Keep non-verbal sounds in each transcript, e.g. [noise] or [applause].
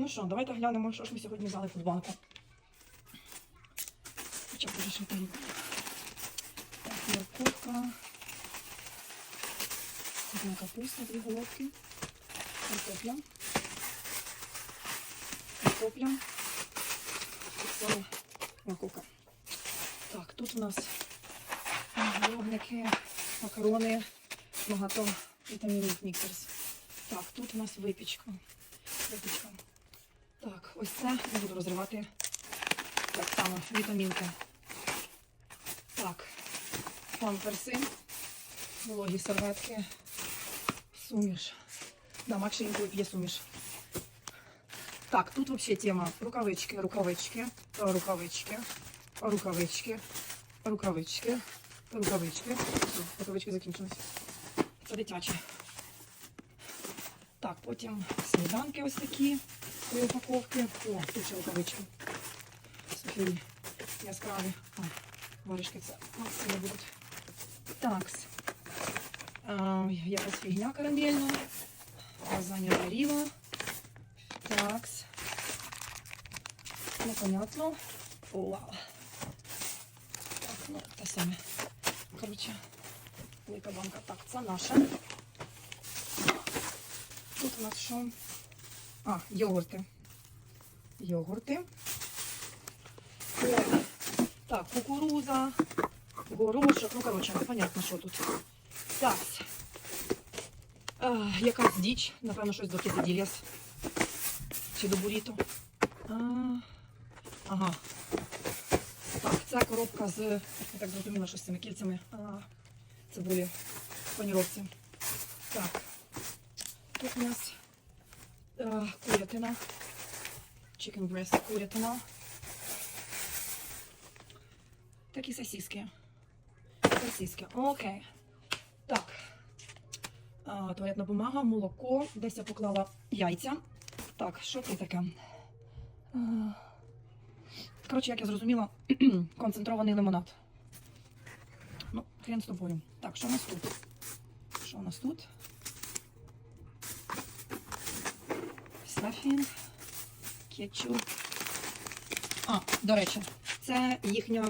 Ну що, давайте глянемо, що ж ми сьогодні взяли банку. Хоча б дуже швиденько. Так, морковка. Одна капуста, дві головки. Картопля. Картопля. Морковка. Так, тут у нас вогники, макарони, багато вітамінних міксерс. Так, тут у нас випічка. Випічка. Так, ось це я буду розривати так само, вітамінки. Так, памперси, вологі серветки, суміш. Да, Макс інколи п'є суміш. Так, тут вообще тема рукавички, рукавички, рукавички, рукавички, рукавички, рукавички. Все, рукавички закінчились. Це дитячі. Так, потім сніданки ось такі, три упаковки. О, тут ще рукавички. Сухі, яскраві. А, варішки це максимум будуть. Такс. Якась фігня карамельна. Лазанья горіла. Такс. Непонятно. Вау. Так, ну, те саме. Коротше, велика банка. Так, це наша. Тут у нас що? А, йогурти. Йогурти. Так, кукуруза, горошок. Ну, коротше, непонятно, що тут. Так. А, якась діч, напевно, щось до кизаділіс. Чи до буріто. А, ага. Так, це коробка з, я так зрозуміла, що з цими кільцями. А, цибулі в паніровці. Так. Тут у нас курятина. Chicken breast, курятина. Такі сосиски. Сосиски. Окей. Так. Туалетна бумага, молоко. Десь я поклала яйця. Так, що це таке? Коротше, як я зрозуміла, [clears throat] концентрований лимонад. Ну, хрен з тобою. Так, що у нас тут? Що у нас тут? Сафін, кетчуп. А, до речі, це їхня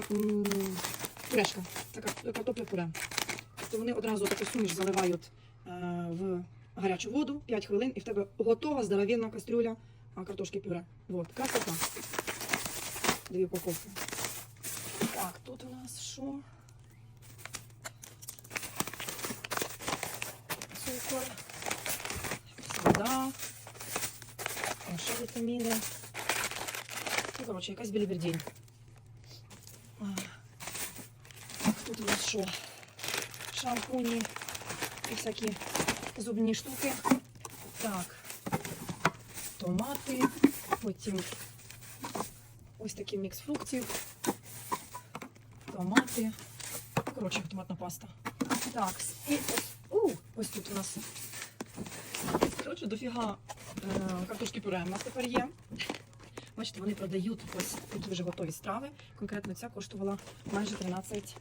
пюрешка. Кар- картопля пюре. То вони одразу таку суміш заливають е, в гарячу воду 5 хвилин, і в тебе готова здоровенна кастрюля картошки пюре. Вот, красота. Дві упаковки. Так, тут у нас що? Цукор, вітаміни. Ну, коротше, якась білібердінь. Тут у нас що? Шампуні і всякі зубні штуки. Так, томати, потім ось такий мікс фруктів, томати. Коротше, томатна паста. Так, і ось, у, ось тут у нас. Коротше, дофіга картошки пюре у нас тепер є. Бачите, вони продають ось такі вже готові страви. Конкретно ця коштувала майже 13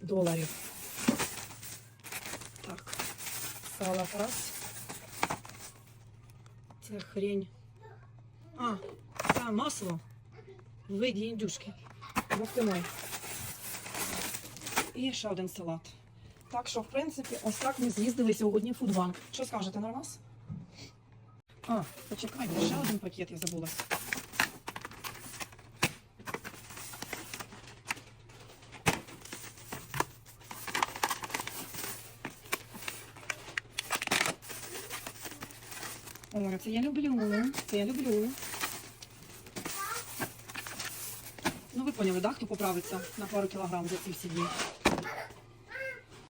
доларів. Так, салат раз. Це хрень. А, це масло в виді індюшки. Мой. І ще один салат. Так що, в принципі, ось так ми з'їздили сьогодні в фудбанк. Що скажете на вас? А, почекайте, ще один пакет я забулась. Ой, це я люблю. Це я люблю. Ну, ви поняли, да, хто поправиться на пару кілограм за ці всі дні.